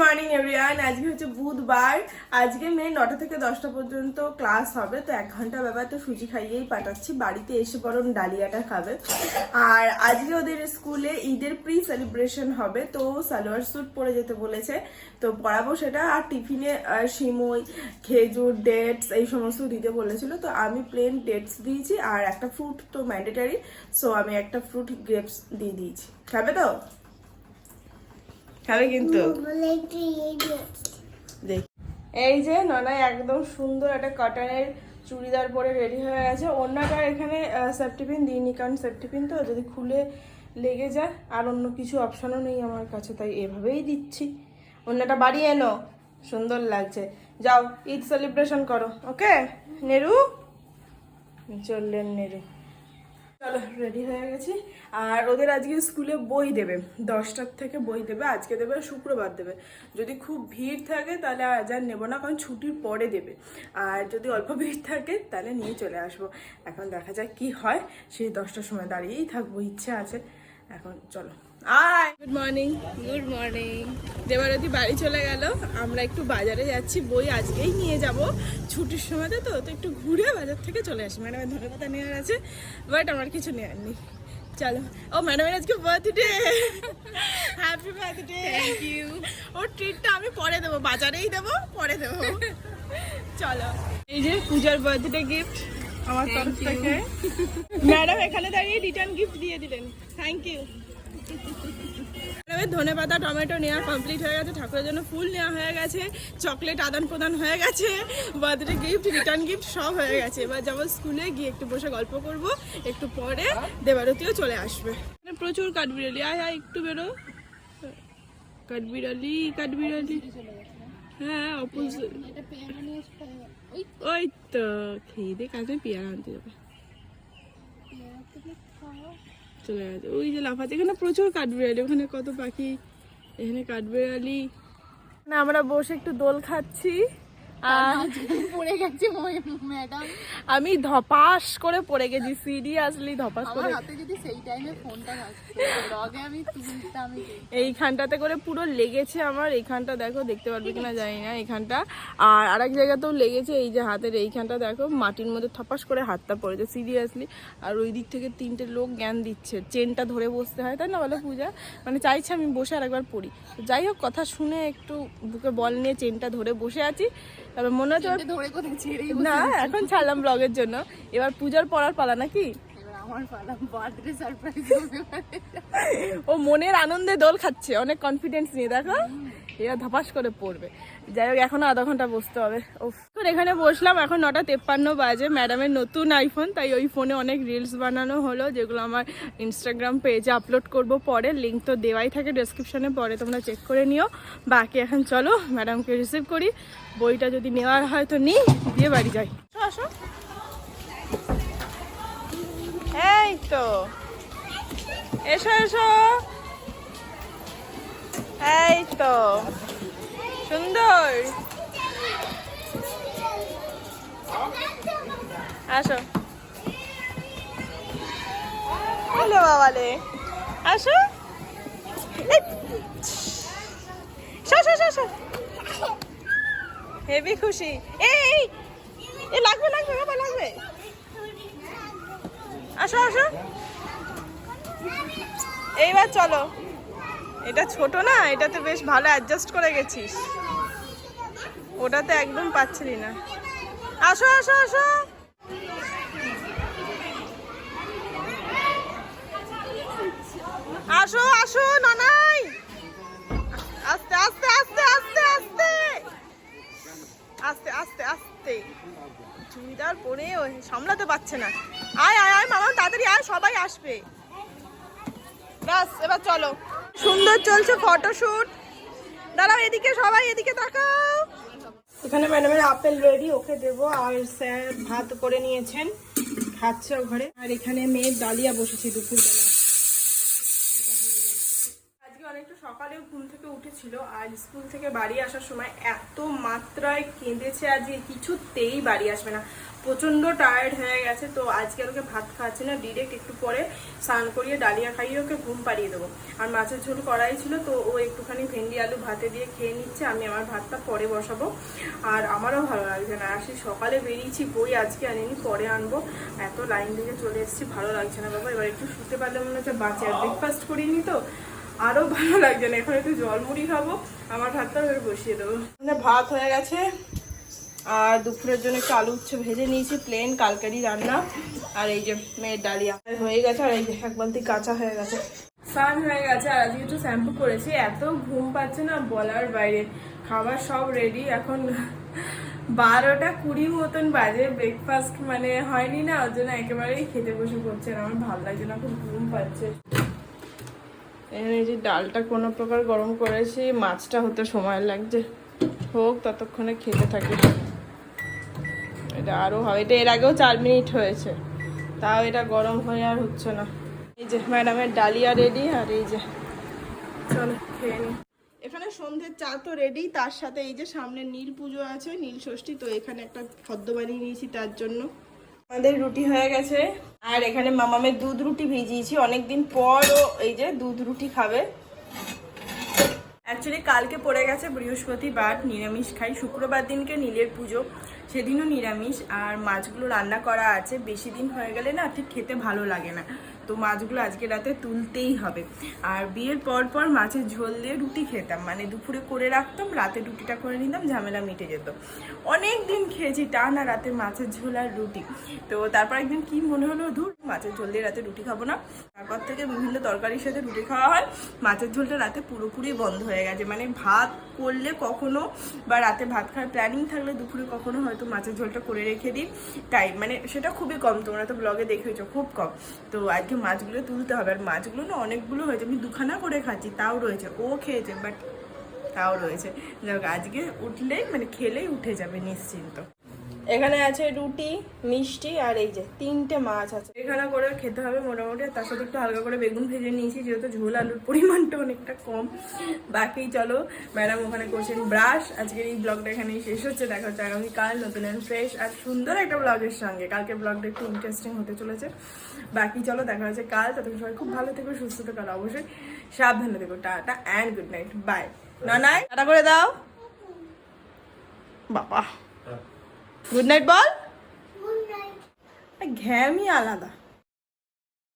Morning everyone আজকে হচ্ছে বুধবার। আজকে মেয়ে নটা থেকে দশটা পর্যন্ত ক্লাস হবে। তো এক ঘণ্টা ব্যাপার, তো সুজি খাইয়েই পাঠাচ্ছি। বাড়িতে এসে বরং ডালিয়াটা খাবে। আর আজকে ওদের স্কুলে ঈদের প্রি সেলিব্রেশন হবে। তো সালোয়ার স্যুট পরে যেতে বলেছে। তো পড়াবো সেটা। আর টিফিনে সিমই, খেজুর ডেটস এই সমস্ত দিতে বলেছিল। তো আমি প্লেন ডেটস দিয়েছি। আর একটা ফ্রুট তো ম্যান্ডেটারি সো আমি একটা ফ্রুট গ্রেপস দিয়ে দিয়েছি। খাবে তো? খাবে কিন্তু? দেখ। এই যে ননাই একদম সুন্দর একটা কটনের চুড়িদার পরে রেডি হয়ে গেছে। অন্যটা এখানে সেফটি পিন দিইনি কারণ সেফটি পিন তো যদি খুলে লেগে যায় আর অন্য কিছু অপশনও নেই আমার কাছে তাই এভাবেই দিচ্ছি। অন্যটা বাড়ি এনো সুন্দর লাগছে। যাও ঈদ সেলিব্রেশন করো ওকে নেরু? চললেন নেরু। চলো রেডি হয়ে গেছি। আর ওদের আজকে স্কুলে বই দেবে। দশটার থেকে বই দেবে, আজকে দেবে, শুক্রবার দেবে। যদি খুব ভিড় থাকে তাহলে আজ আর নেব না, কারণ ছুটির পরে দেবে। আর যদি অল্প ভিড় থাকে তাহলে নিয়ে চলে আসব। এখন দেখা যাক কি হয়। সেই দশটার সময় দাঁড়িয়েই থাকব, ইচ্ছে আছে। এখন চলো। আয় good morning good morning Debarati বাড়ি চলে গেল। আমরা একটু বাজারে যাচ্ছি বই আজকেই নিয়ে যাব। ছুটির সময়তে তো তো একটু ঘুরে বাজার থেকে চলে আসি। ম্যাডামের ধনে পাতা নেওয়ার আছে বাট আমার কিছু নেওয়ার নেই। চলো। ও ম্যাডামের আজকে birthday happy birthday thank you ওর ট্রিটটা আমি পরে দেবো বাজারেই দেবো পরে দেবো। চলো। এই যে পূজার বার্থডে গিফট আমার তরফ. থেকে। ম্যাডাম এখানে দাঁড়িয়ে রিটার্ন গিফট দিয়ে দিলেন। থ্যাংক ইউ ধনে পাতা টমেটো নেওয়া কমপ্লিট হয়ে গেছে। ঠাকুরের জন্য ফুল নেওয়া হয়ে গেছে। চকলেট আদান প্রদান হয়ে গেছে। বার্থডে গিফট রিটার্ন গিফট সব হয়ে গেছে। এবার যাব স্কুলে গিয়ে একটু বসে গল্প করব। একটু পরে দেবারতীও চলে আসবে। প্রচুর কাঠবিড়ালি। আয় আয় একটু বেরো। কাঠবিড়ালি কাঠবিড়ালি। হ্যাঁ অপোজিট ওই তো খেয়ে দিয়ে কাজে পেয়ারা আনতে যাবে চলে গেছে ওই যে লাফাচ্ছে এখানে প্রচুর কাঠবিড়ালি ওখানে কত পাখি এখানে কাঠবিড়ালি না আমরা বসে একটু দোল খাচ্ছি পড়ে গেছে ম্যাডাম। আমি ধপাস করে পড়ে গেছি সিরিয়াসলি ধপাস করে। হাতে যদি সেই টাইমে ফোনটা লগে আমি তুলতাম এইখানটাতে করে পুরো লেগেছে আমার এইখানটা দেখো দেখতে পারবে কিনা জানি না এইখানটা। আর আরেক জায়গাতেও লেগেছে এই যে হাতের এইখানটা দেখো মাটির মধ্যে থপাস করে হাতটা পড়েছে সিরিয়াসলি আর ওই দিক থেকে তিনটে লোক জ্ঞান দিচ্ছে চেনটা ধরে বসতে হয় তাই না বলো পূজা? মানে চাইছে আমি বসে আর একবার পড়ি যাই হোক কথা শুনে একটু বুকে বল নিয়ে চেনটা ধরে বসে আছি। তবে মনে হচ্ছে না এখন ছাড়লাম ব্লগের জন্য। এবার পূজার পড়ার পালা নাকি? আমার পালা বার্থডে সারপ্রাইজ ও মনের আনন্দে দোল খাচ্ছে অনেক কনফিডেন্স নিয়ে দেখো। এবার ধাপাস করে পড়বে। যাই হোক এখনও আধা ঘণ্টা বসতে হবে। এখন এখানে বসলাম এখন নটা তেপ্পান্ন বাজে। ম্যাডামের নতুন আইফোন তাই ওই ফোনে অনেক রিলস বানানো হলো যেগুলো আমার ইনস্টাগ্রাম পেজে আপলোড করব পরে। লিঙ্ক তো দেওয়াই থাকে ডেসক্রিপশনে পরে তোমরা চেক করে নিও। বাকি এখন চলো ম্যাডামকে রিসিভ করি। বইটা যদি নেওয়ার হয় তো নিই দিয়ে বাড়ি যাই। আসো, তো। এসো এসো। এই তো। সুন্দর। আসো। হ্যালো বাবালে। আসো। হেভি খুশি। এই। আসো আসো। এইবার চলো। এটা ছোট না, এটাতে বেশ ভালো অ্যাডজাস্ট করে গেছিস। ওটাতে একদম পাচ্ছিলি না। আসো আসো আসো। আসো আসো, নানাই। আস্তে আস্তে আস্তে। আস্তে আস্তে আস্তে। চুড়িদার পরে সামলাতে পারছে না। আয় আয় আয়, মামা, তাড়াতাড়ি আয়, সবাই আসবে। ব্যাস, এবার চলো। সুন্দর চলছে ফটোশুট। দাঁড়াও, এদিকে সবাই এদিকে তাকাও। এখানে ম্যাডামের আপেল রেডি, ওকে দেবো। আর স্যার ভাত করে নিয়েছেন। খাচ্ছে ঘরে। আর এখানে মেয়ের ডালিয়া বসেছি দুপুরবেলা এটা হয়ে যাচ্ছে। আজকে অনেকটা সকালেও ঘুম থেকে উঠেছি ছিল আর স্কুল থেকে বাড়ি আসার সময় এত মাত্রায় কেঁদেছে আজকে কিছুতেই বাড়ি আসবে না। প্রচণ্ড টায়ার্ড হয়ে গেছে, তো আজকে আর ওকে ভাত খাওয়াচ্ছি না ডিরেক্ট একটু পরে স্নান করিয়ে ডালিয়া খাইয়ে ওকে ঘুম পাড়িয়ে দেবো। আর মাছের ঝোল করাই ছিল, তো ও একটুখানি ভেন্ডি আলু ভাতে দিয়ে খেয়ে নিচ্ছে, আমি আমার ভাতটা পরে বসাবো। আর আমারও ভালো লাগছে না, আসি সকালে বেরিয়েছি, বই আজকে আনিনি, পরে আনব। এত লাইন থেকে চলে এসেছি, ভালো লাগছে না বাবা, এবার একটু শুতে পারলে মনে হচ্ছে বাঁচে। আর ব্রেকফাস্ট করিনি তো আরও ভালো লাগছে না। এখন একটু জল মুড়ি খাব, আমার ভাতটা এবার বসিয়ে দেবো। মানে ভাত হয়ে গেছে, আর দুপুরের জন্য একটু আলু উচ্ছে ভেজে নিয়েছি প্লেন কালকারি রান্না। আর এই যে মেয়ের ডালিয়া হয়ে গেছে, আর এই যে এক বালতি কাঁচা হয়ে গেছে। স্নান হয়ে গেছে, আর আজকে একটু শ্যাম্পু করেছি, এত ঘুম পাচ্ছে না বলার বাইরে। খাবার সব রেডি এখন বারোটা কুড়ি মতন বাজে ব্রেকফাস্ট মানে হয়নি না, ওর জন্য একেবারেই খেতে বসে পড়ছে না, আমার ভালো লাগছে না, খুব ঘুম পাচ্ছে। এখানে এই যে ডালটা কোনো প্রকার গরম করেছি, মাছটা হতে সময় লাগছে। হোক, ততক্ষণে খেতে থাকি। এটা আরও হবে এটা এর আগেও চার মিনিট হয়েছে। তাও এটা গরম হয়ে আর হচ্ছে না। এই যে ম্যাডামের ডালিয়া রেডি আর এই যে চলো খেয়ে নিই এখানে সন্ধ্যের চা তো রেডি তার সাথে এই যে সামনে নীল পুজো আছে, নীল ষষ্ঠী, তো এখানে একটা ফদ্দ বানিয়ে নিয়েছি তার জন্য। আমাদের রুটি হয়ে গেছে। আর এখানে মামামের দুধ রুটি ভিজিয়েছি। অনেকদিন পর ও এই যে দুধ রুটি খাবে। অ্যাকচুয়ালি কালকে পড়ে গেছে বৃহস্পতিবার, নিরামিষ খাই। শুক্রবার দিনকে নীলের পুজো, সেদিনও নিরামিষ। আর মাছগুলো রান্না করা আছে। বেশি দিন হয়ে গেলে না ঠিক খেতে ভালো লাগে না। তো মাছগুলো আজকে রাতে তুলতেই হবে। আর বিয়ের পর পর মাছের ঝোল দিয়ে রুটি খেতাম। মানে দুপুরে করে রাখতাম, রাতে রুটিটা করে নিতাম, ঝামেলা মিটে যেত। অনেক দিন খেয়েছি টানা রাতে মাছের ঝোল আর রুটি। তো তারপর একদিন কি মনে হলো, ধুর, মাছের ঝোল দিয়ে রাতে রুটি খাব না। তারপর থেকে বিভিন্ন তরকারির সাথে রুটি খাওয়া হয়। মাছের ঝোলটা রাতে পুরোপুরি বন্ধ হয়ে গেছে। মানে ভাত করলে কখনো বা রাতে ভাত খাওয়ার প্ল্যানিং থাকলে দুপুরে কখনো হয়তো মাছের ঝোলটা করে রেখে দিই। তাই মানে সেটা খুবই কম। তোমরা তো ব্লগে দেখেছ, খুব কম। তো আজকে মাছগুলো তুলতে হবে। আর মাছগুলো না অনেকগুলো হয়েছে। আমি দুখানা করে খাচ্ছি, তাও রয়েছে। ও খেয়েছে, বাট তাও রয়েছে। যাক আজকে উঠলেই মানে খেলেই উঠে যাবে নিশ্চিন্ত। এখানে আছে রুটি মিষ্টি আর এই যে তিনটে মাছ আছে। এখানে করে খেতে হবে মোটামুটি তার সাথে একটু হালকা করে বেগুন ভেজে নিয়েছি যেহেতু ঝোল আলুর পরিমাণটা অনেকটা কম। বাকি চলো ম্যাডাম ওখানে করছেন ব্রাশ। আজকের এই ব্লগটা এখানেই শেষ হচ্ছে দেখা হচ্ছে আগামীকাল নতুন অ্যান্ড ফ্রেশ আর সুন্দর একটা ব্লগের সঙ্গে। কালকে ব্লগটা একটু ইন্টারেস্টিং হতে চলেছে। বাকি চলো দেখা হচ্ছে কাল। ততক্ষণ সবাই খুব ভালো থেকো সুস্থ থেকো আর অবশ্যই সাবধানে থেকো। Tata and good night bye না নাই টাটা করে দাও। বাবা। গুড নাইট বল ঘ্যামই আলাদা